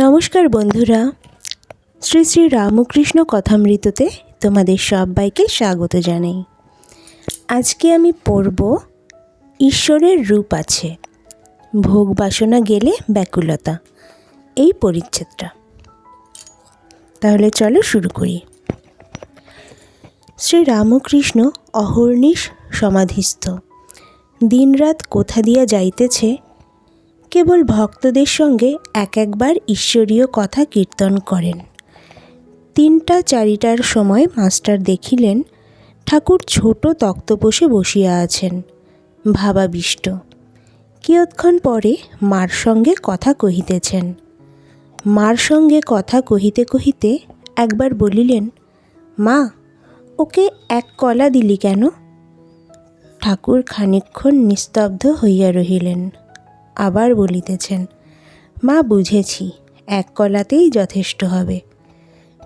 নমস্কার বন্ধুরা। শ্রী শ্রী রামকৃষ্ণ কথামৃততে তোমাদের সবাইকে স্বাগত জানাই। আজকে আমি পড়ব, ঈশ্বরের রূপ আছে, ভোগ বাসনা গেলে ব্যাকুলতা, এই পরিচ্ছেদটা। তাহলে চলো শুরু করি। শ্রী রামকৃষ্ণ অহর্নিশ সমাধিস্থ, দিনরাত কোথা দিয়া যাইতেছে কেবল ভক্তদের সঙ্গে এক একবার ঈশ্বরীয় কথা কীর্তন করেন। তিনটা চারিটার সময় মাস্টার দেখিলেন, ঠাকুর ছোট তক্তপোষে বসিয়া আছেন, ভাবাবিষ্ট। কিয়ৎক্ষণ পরে মার সঙ্গে কথা কহিতেছেন। মার সঙ্গে কথা কহিতে কহিতে একবার বলিলেন, মা, ওকে এক কলা দিলি কেন? ঠাকুর খানিকক্ষণ নিস্তব্ধ হইয়া রহিলেন। আবার বলিতেছেন, মা, বুঝেছি, এক কলাতেই যথেষ্ট হবে।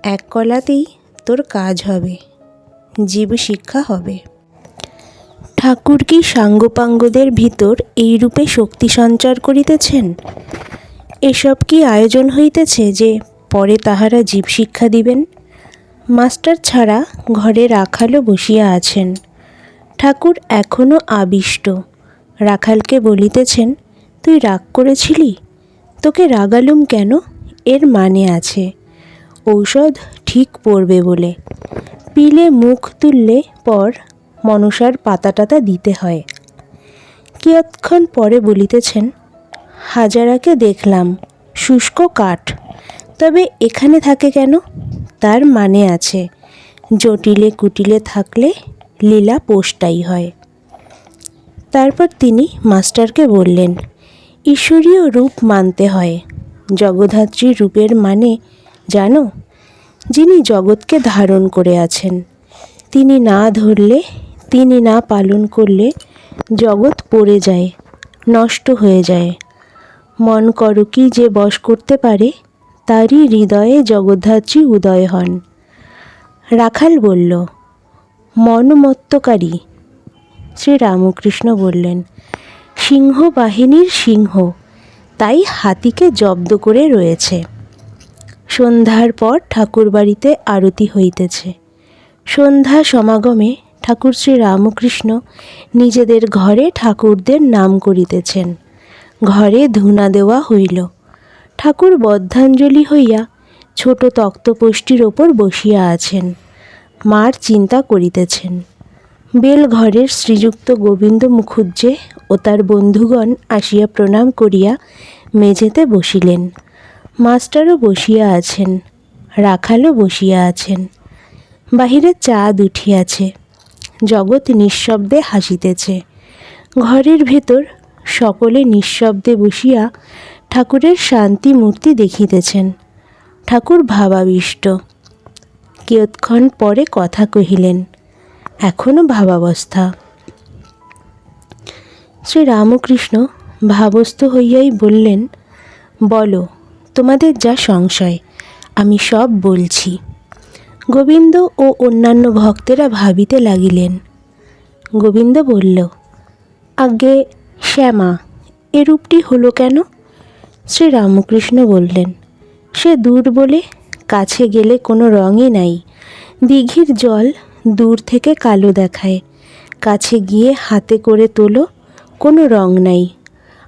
এক কলাতেই তোর কাজ হবে, জীব শিক্ষা হবে। ঠাকুর কি সাঙ্গপাঙ্গদের ভিতর এই রূপে শক্তি সঞ্চার করিতেছেন? এসব কি আয়োজন হইতেছে যে পরে তাহারা জীব শিক্ষা দিবেন? মাস্টার ছাড়া ঘরে রাখালও বসিয়া আছেন। ঠাকুর এখনও আবিষ্ট। রাখালকে বলিতেছেন তুই রাগ করেছিলি? তোকে রাগালুম কেন? এর মানে আছে। ঔষধ ঠিক পড়বে বলে। পিলে মুখ তুললে পর মনসার পাতা টাতা দিতে হয়। কিয়ৎক্ষণ পরে বলিতেছেন, হাজারাকে দেখলাম, শুষ্ক কাঠ। তবে এখানে থাকে কেন? তার মানে আছে। জটিলে কুটিলে থাকলে লীলা পোষটাই হয়। তারপর তিনি মাস্টারকে বললেন ঈশ্বরীয় রূপ মানতে হয়। জগদ্ধাত্রী রূপের মানে জানো, যিনি জগৎকে ধারণ করে আছেন। তিনি না ধরলে, তিনি না পালন করলে জগৎ পড়ে যায়, নষ্ট হয়ে যায়। মন করো কি যে বশ করতে পারে, তারই হৃদয়ে জগদ্ধাত্রী উদয় হন। রাখাল বলল, মনমত্তকারী। শ্রী রামকৃষ্ণ বললেন সিংহ বাহিনীর সিংহ। তাই হাতিকে জব্দ করে রয়েছে। সন্ধ্যার পর ঠাকুরবাড়িতে আরতি হইতেছে। সন্ধ্যা সমাগমে ঠাকুর শ্রী রামকৃষ্ণ নিজেদের ঘরে ঠাকুরদের নাম করিতেছেন। ঘরে ধুনা দেওয়া হইল। ঠাকুর বদ্ধাঞ্জলি হইয়া ছোট তক্তপোষ্টির ওপর বসিয়া আছেন। মার চিন্তা করিতেছেন। বেলঘরের শ্রীযুক্ত গোবিন্দ মুখুজ্জে ও তার বন্ধুগণ আসিয়া প্রণাম করিয়া মেঝেতে বসিলেন। মাস্টারও বসিয়া আছেন, রাখালও বসিয়া আছেন। বাহিরে চাঁদ উঠিয়াছে, জগৎ নিঃশব্দে হাসিতেছে। ঘরের ভেতর সকলে নিঃশব্দে বসিয়া ঠাকুরের শান্তি মূর্তি দেখিতেছেন। ঠাকুর ভাবাবিষ্ট। কিয়ৎক্ষণ পরে কথা কহিলেন এখনও ভাবাবস্থা। শ্রী রামকৃষ্ণ ভাবস্থ হইয়াই বললেন, বলো, তোমাদের যা সংশয়, আমি সব বলছি। গোবিন্দ ও অন্যান্য ভক্তেরা ভাবিতে লাগিলেন। গোবিন্দ বলল আগে শ্যামা, এ রূপটি হলো কেন? শ্রী রামকৃষ্ণ বললেন, সে দূর বলে কাছে গেলে কোনো রঙই নাই। দিঘির জল দূর থেকে কালো দেখায়। কাছে গিয়ে হাতে করে তোলো কোনো রং নাই।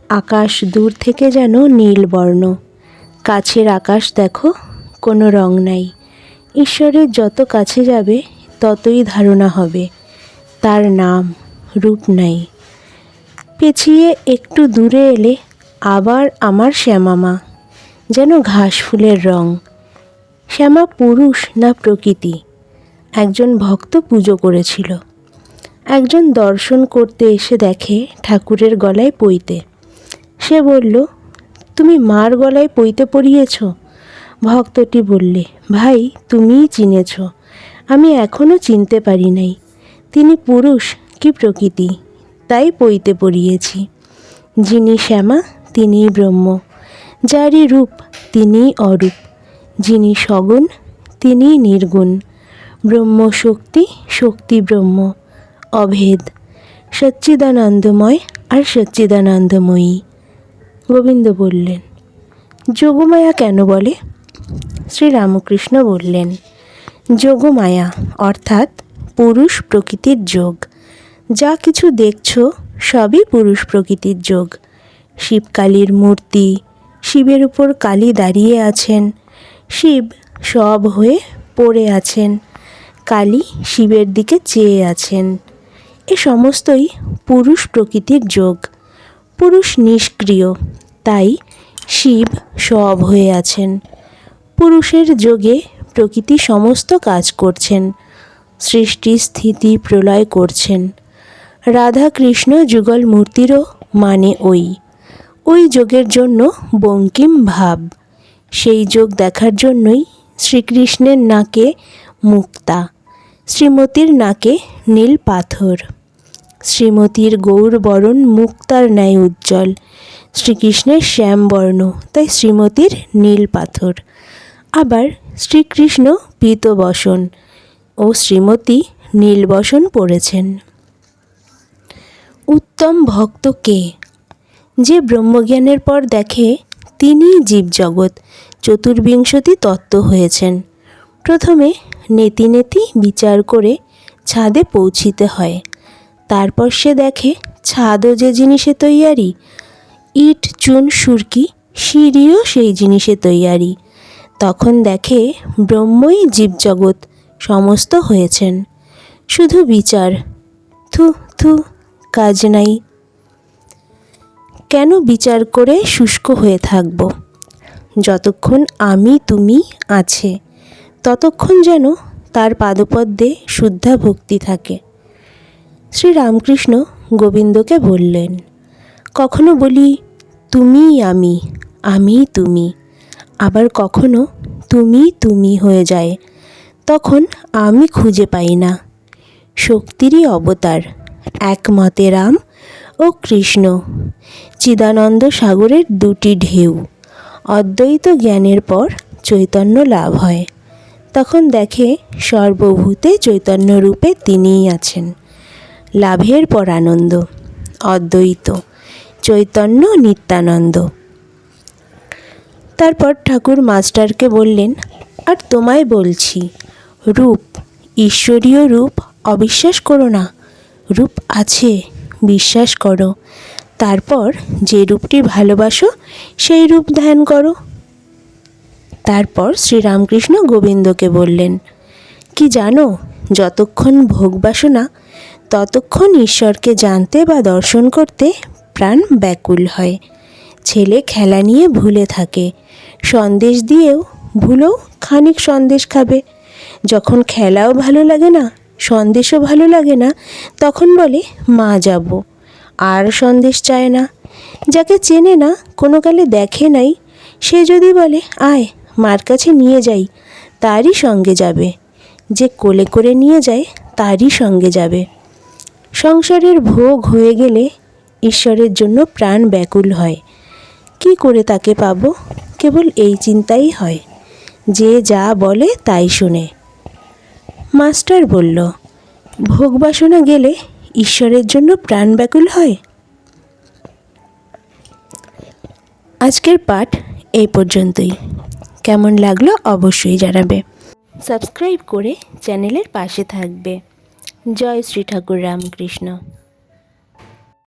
আকাশ দূর থেকে যেন নীল বর্ণ। কাছের আকাশ দেখো, কোনো রং নাই। ঈশ্বরের যত কাছে যাবে, ততই ধারণা হবে। তার নাম রূপ নাই। পেছিয়ে একটু দূরে এলে আবার আমার শ্যামামা, যেন ঘাস ফুলের রং। শ্যামা পুরুষ না প্রকৃতি। একজন ভক্ত পুজো করেছিল। একজন দর্শন করতে এসে দেখে ঠাকুরের গলায় পইতে সে বলল, তুমি মার গলায় পইতে পরিয়েছ ভক্তটি বললে, ভাই, তুমিই চিনেছ। আমি এখনও চিনতে পারি নাই। তিনি পুরুষ, কি প্রকৃতি? তাই পইতে পড়িয়েছি। যিনি শ্যামা, তিনিই ব্রহ্ম। যারই রূপ, তিনিই অরূপ। যিনি সগুণ, তিনিই নির্গুণ। ব্রহ্ম শক্তি শক্তি ব্রহ্ম। অভেদ, সচ্চিদানন্দময় আর সচ্চিদানন্দময়ী। গোবিন্দ বললেন, যোগমায়া কেন বলে? শ্রীরামকৃষ্ণ বললেন, যোগমায়া অর্থাৎ পুরুষ প্রকৃতির যোগ। যা কিছু দেখছ সবই পুরুষ প্রকৃতির যোগ। শিবকালীর মূর্তি, শিবের উপর কালী দাঁড়িয়ে আছেন, শিব সব হয়ে পড়ে আছেন, কালী শিবের দিকে চেয়ে আছেন। এ সমস্তই পুরুষ প্রকৃতির যোগ। পুরুষ নিষ্ক্রিয়, তাই শিব সব হয়ে আছেন। পুরুষের যোগে প্রকৃতি সমস্ত কাজ করছেন, সৃষ্টি স্থিতি প্রলয় করছেন। রাধা কৃষ্ণ যুগল মূর্তিরও মানে ওই। ওই যোগের জন্য বঙ্কিম ভাব। সেই যোগ দেখার জন্যই শ্রীকৃষ্ণের নাকে মুক্তা, শ্রীমতীর নাকে নীল পাথর। শ্রীমতীর গৌরবরণ মুক্তার ন্যায় উজ্জ্বল। শ্রীকৃষ্ণের শ্যামবর্ণ, তাই শ্রীমতীর নীল পাথর। আবার শ্রীকৃষ্ণ পীতবসন ও শ্রীমতী নীলবসন পড়েছেন। উত্তম ভক্ত কে? যে ব্রহ্মজ্ঞানের পর দেখে তিনিই জীবজগৎ, চতুর্বিংশতি তত্ত্ব হয়েছেন। প্রথমে নেতি নেতি বিচার করে ছাদে পৌঁছিতে হয়। তারপর সে দেখে, ছাদও যে জিনিসে তৈয়ারি, ইট, চুন, সুরকি, সিঁড়িও সেই জিনিসে তৈয়ারি। তখন দেখে ব্রহ্মই জীবজগৎ, সমস্ত হয়েছেন। শুধু বিচার, থু থু, কাজ নাই। কেন বিচার করে শুষ্ক হয়ে থাকব? যতক্ষণ আমি তুমি আছে, ততক্ষণ যেন তার পাদপদ্মে শুদ্ধা ভক্তি থাকে। শ্রী রামকৃষ্ণ গোবিন্দকে বললেন, কখনো বলি তুমি আমি আমি তুমি। আবার কখনো তুমি তুমি হয়ে যায়। তখন আমি খুঁজে পাই না। শক্তিরই অবতার একমতে রাম ও কৃষ্ণ। চিদানন্দ সাগরের দুটি ঢেউ। অদ্বৈত জ্ঞানের পর চৈতন্য লাভ হয়। তখন দেখে সর্বভূতে চৈতন্য রূপে তিনিই আছেন। লাভের পর আনন্দ, অদ্বৈত, চৈতন্য, নিত্যানন্দ। তারপর ঠাকুর মাস্টারকে বললেন, আর তোমায় বলছি, রূপ, ঈশ্বরীয় রূপ অবিশ্বাস করো না। রূপ আছে, বিশ্বাস করো। তারপর যে রূপটি ভালোবাসো, সেই রূপ ধ্যান করো। তারপর শ্রীরামকৃষ্ণ গোবিন্দকে বললেন, কি জানো, যতক্ষণ ভোগ বাসনা ততক্ষণ ঈশ্বরকে জানতে বা দর্শন করতে প্রাণ ব্যাকুল হয়। ছেলে খেলা নিয়ে ভুলে থাকে। সন্দেশ দিয়েও ভুলেও খানিক সন্দেশ খাবে। যখন খেলাও ভালো লাগে না, সন্দেশও ভালো লাগে না, তখন বলে, মা যাব। আর সন্দেশ চায় না। যাকে চেনে না, কোনো কালে দেখে নাই। সে যদি বলে, আয়, মার কাছে নিয়ে যাই, তারই সঙ্গে যাবে। যে কোলে করে নিয়ে যায়, তারই সঙ্গে যাবে। সংসারের ভোগ হয়ে গেলে ঈশ্বরের জন্য প্রাণ ব্যাকুল হয়। কি করে তাকে পাব? কেবল এই চিন্তাই হয়। যে যা বলে তাই শুনে। মাস্টার বলল, ভোগ বাসনা গেলে ঈশ্বরের জন্য প্রাণ ব্যাকুল হয়? আজকের পাঠ এই পর্যন্তই। কেমন লাগল অবশ্যই জানাবে। সাবস্ক্রাইব করে চ্যানেলের পাশে থাকবে। জয় শ্রী ঠাকুর রামকৃষ্ণ।